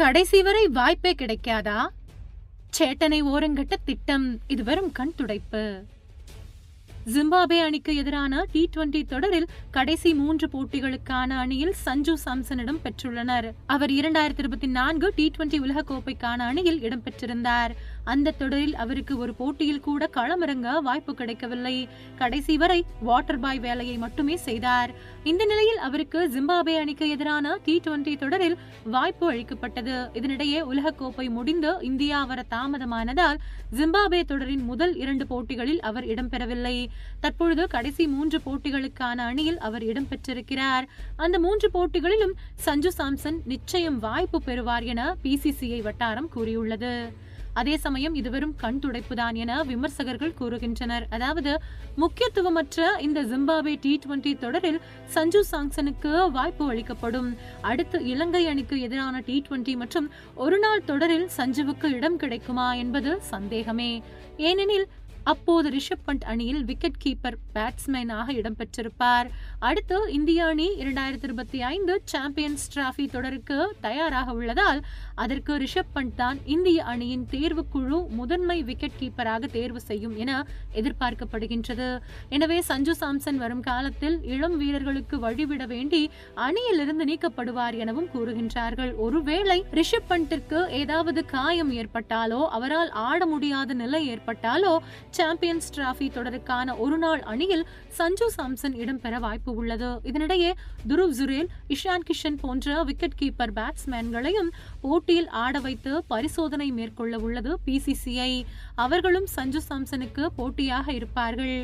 கடைசி வரை வாய்ப்பே கிடைக்காதா? சேட்டனை ஓரங்கட்ட திட்டம் இது வெறும் கண் துடைப்பு. ஜிம்பாபே அணிக்கு எதிரான டி டுவெண்டி தொடரில் கடைசி மூன்று போட்டிகளுக்கான அணியில் சஞ்சு சாம்சனிடம் பெற்றுள்ளனர். அவர் இரண்டாயிரத்தி இருபத்தி நான்கு டி டுவெண்டி உலகக்கோப்பைக்கான அணியில் இடம்பெற்றிருந்தார் அந்த தொடரில் அவருக்கு ஒரு போட்டியில் கூட களமிறங்க வாய்ப்பு கிடைக்கவில்லை. கடைசி வரை வாட்டர் பாய் வேலையை மட்டுமே செய்தார். இந்த நிலையில் அவருக்கு ஜிம்பாபே அணிக்கு எதிரான டி டுவெண்டி தொடரில் வாய்ப்பு அளிக்கப்பட்டது. இதனிடையே உலகக்கோப்பை முடிந்து இந்தியா வர தாமதமானதால் ஜிம்பாபே தொடரின் முதல் இரண்டு போட்டிகளில் அவர் இடம்பெறவில்லை. தற்பொழுது கடைசி மூன்று போட்டிகளுக்கான அணியில் அவர் இடம்பெற்றிருக்கிறார். அந்த மூன்று போட்டிகளிலும் சஞ்சு சாம்சன் நிச்சயம் வாய்ப்பு பெறுவார் என பிசிசிஐ வட்டாரம் கூறியுள்ளது. அதே சமயம் இது வெறும் கண் துடைப்புதான் என விமர்சகர்கள் கூறுகின்றனர். அதாவது முக்கியத்துவமற்ற இந்த ஜிம்பாபே டி டுவெண்டி தொடரில் சஞ்சு சாம்சனுக்கு வாய்ப்பு அளிக்கப்படும். அடுத்து இலங்கை அணிக்கு எதிரான டி டுவெண்டி மற்றும் ஒருநாள் தொடரில் சஞ்சுவுக்கு இடம் கிடைக்குமா என்பது சந்தேகமே. ஏனெனில் அப்போது ரிஷப் பண்ட் அணியில் விக்கெட் கீப்பர் பேட்ஸ்மேனாக இடம்பெற்றிருப்பார். அடுத்து இந்திய அணி இரண்டாயிரத்தி இருபத்தி ஐந்து சாம்பியன்ஸ் டிராஃபி தொடருக்கு தயாராக உள்ளதால் அதற்கு ரிஷப் பண்ட் தான் இந்திய அணியின் தேர்வுக்குழு முதன்மை விக்கெட் கீப்பராக தேர்வு செய்யும் என எதிர்பார்க்கப்படுகின்றது. எனவே சஞ்சு சாம்சன் வரும் காலத்தில் இளம் வீரர்களுக்கு வழிவிட வேண்டி அணியிலிருந்து நீக்கப்படுவார் எனவும் கூறுகின்றார்கள். ஒருவேளை ரிஷப் பண்டிற்கு ஏதாவது காயம் ஏற்பட்டாலோ அவரால் ஆட முடியாத நிலை ஏற்பட்டாலோ சாம்பியன்ஸ் டிராபி தொடருக்கான ஒருநாள் அணியில் சஞ்சு சாம்சன் இடம்பெற வாய்ப்பு உள்ளது. இதனிடையே துருவ் ஜுரேல் இஷான் கிஷன் போன்ற விக்கெட் கீப்பர் பேட்ஸ்மேன்களையும் போட்டியில் ஆட வைத்து பரிசோதனை மேற்கொள்ள உள்ளது பிசிசிஐ அவர்களும் சஞ்சு சாம்சனுக்கு போட்டியாக இருப்பார்கள்.